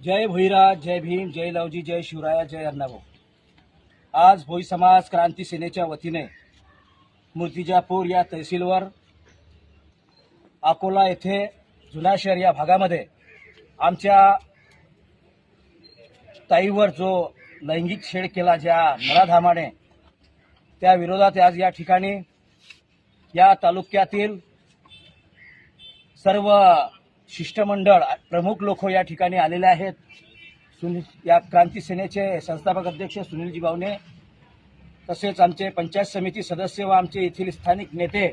जय भुईराज जय भीम जय लवजी जय शिवराया जय अण्णाभाऊ आज भोई समाज क्रांती सेनेच्या वतीने मूर्तिजापूर या तहसीलवर अकोला येथे जुना शहर या भागामध्ये आमच्या ताईवर जो लैंगिक छेड केला ज्या नराधामाने त्या विरोधात आज या ठिकाणी या तालुक्यातील सर्व शिष्टमंडळ प्रमुख लोक या ठिकाणी आलेले आहेत. सुनील या क्रांती सेनेचे संस्थापक अध्यक्ष सुनीलजी बावणे तसेच आमचे पंचायत समिती सदस्य व आमचे येथील स्थानिक नेते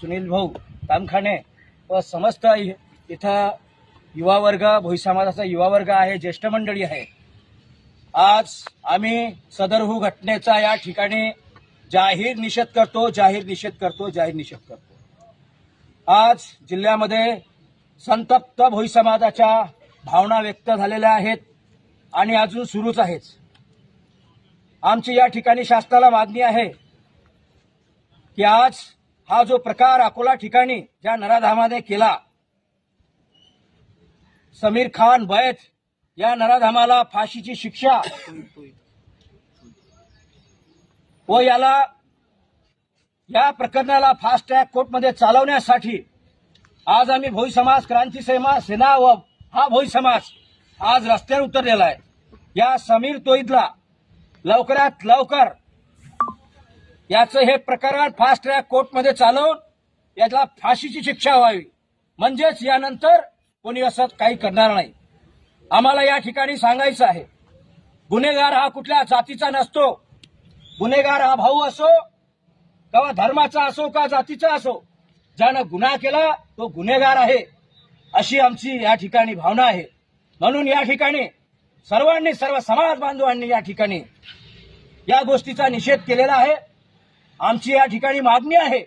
सुनील भाऊ तामखाने व समस्त इथं युवा वर्ग भोई समाजाचा युवा वर्ग आहे ज्येष्ठ मंडळी आहे. आज आम्ही सदरहू घटनेचा या ठिकाणी जाहीर निषेध करतो जाहीर निषेध करतो जाहीर निषेध करतो. आज जिल्ह्यामध्ये संतप्त भोई समाजाच्या भावना व्यक्त झालेल्या आहेत आणि अजून सुरूच आहेच आमची या ठिकाणी शासनाला मागणी आहे की आज हा जो प्रकार अकोला ठिकाणी ज्या नराधामाने केला समीर खान बैत या नराधामाला फाशीची शिक्षा व याला या प्रकरणाला फास्ट ट्रॅक कोर्टमध्ये चालवण्यासाठी आज आम्ही भोई समाज क्रांती सेना सेना व हा भोई समाज आज रस्त्यावर उतरलेला आहे. या समीर तोईदला लवकरात लवकर याचं हे प्रकरण फास्ट ट्रॅक कोर्टमध्ये चालवून याला फाशीची शिक्षा व्हावी. म्हणजेच यानंतर कोणी असं काही करणार नाही. आम्हाला या ठिकाणी सांगायचं आहे गुन्हेगार हा कुठल्या जातीचा नसतो. गुन्हेगार हा भाऊ असो किंवा धर्माचा असो का जातीचा असो ज्यानं गुन्हा केला तो गुन्हेगार आहे. अशी आमची या ठिकाणी भावना आहे. म्हणून या ठिकाणी सर्वांनी सर्व समाज बांधवांनी या ठिकाणी या गोष्टीचा निषेध केलेला आहे. आमची या ठिकाणी मागणी आहे.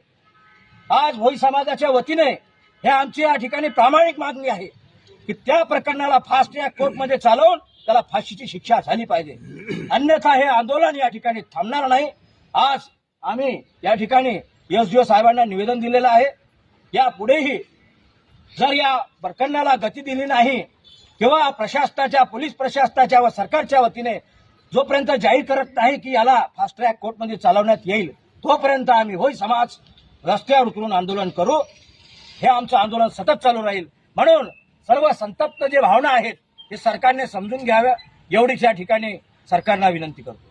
आज भोई समाजाच्या वतीने हे आमची या ठिकाणी प्रामाणिक मागणी आहे की त्या प्रकरणाला फास्ट ट्रॅक कोर्टमध्ये चालवून त्याला फाशीची शिक्षा झाली पाहिजे. अन्यथा हे आंदोलन या ठिकाणी थांबणार नाही. आज आम्ही या ठिकाणी एसडीओ साहेबांना निवेदन दिलेलं आहे. यापुढेही जर या प्रकरणाला गती दिली नाही किंवा प्रशासनाच्या पोलीस प्रशासनाच्या व सरकारच्या वतीने जोपर्यंत जाहीर करत नाही की याला फास्ट ट्रॅक कोर्टमध्ये चालवण्यात येईल तोपर्यंत आम्ही होय समाज रस्त्यावर उतरून आंदोलन करू. हे आमचं आंदोलन सतत चालू राहील. म्हणून सर्व संतप्त जे भावना आहेत हे सरकारने समजून घ्याव्या. एवढीच या ठिकाणी सरकारला विनंती करतो.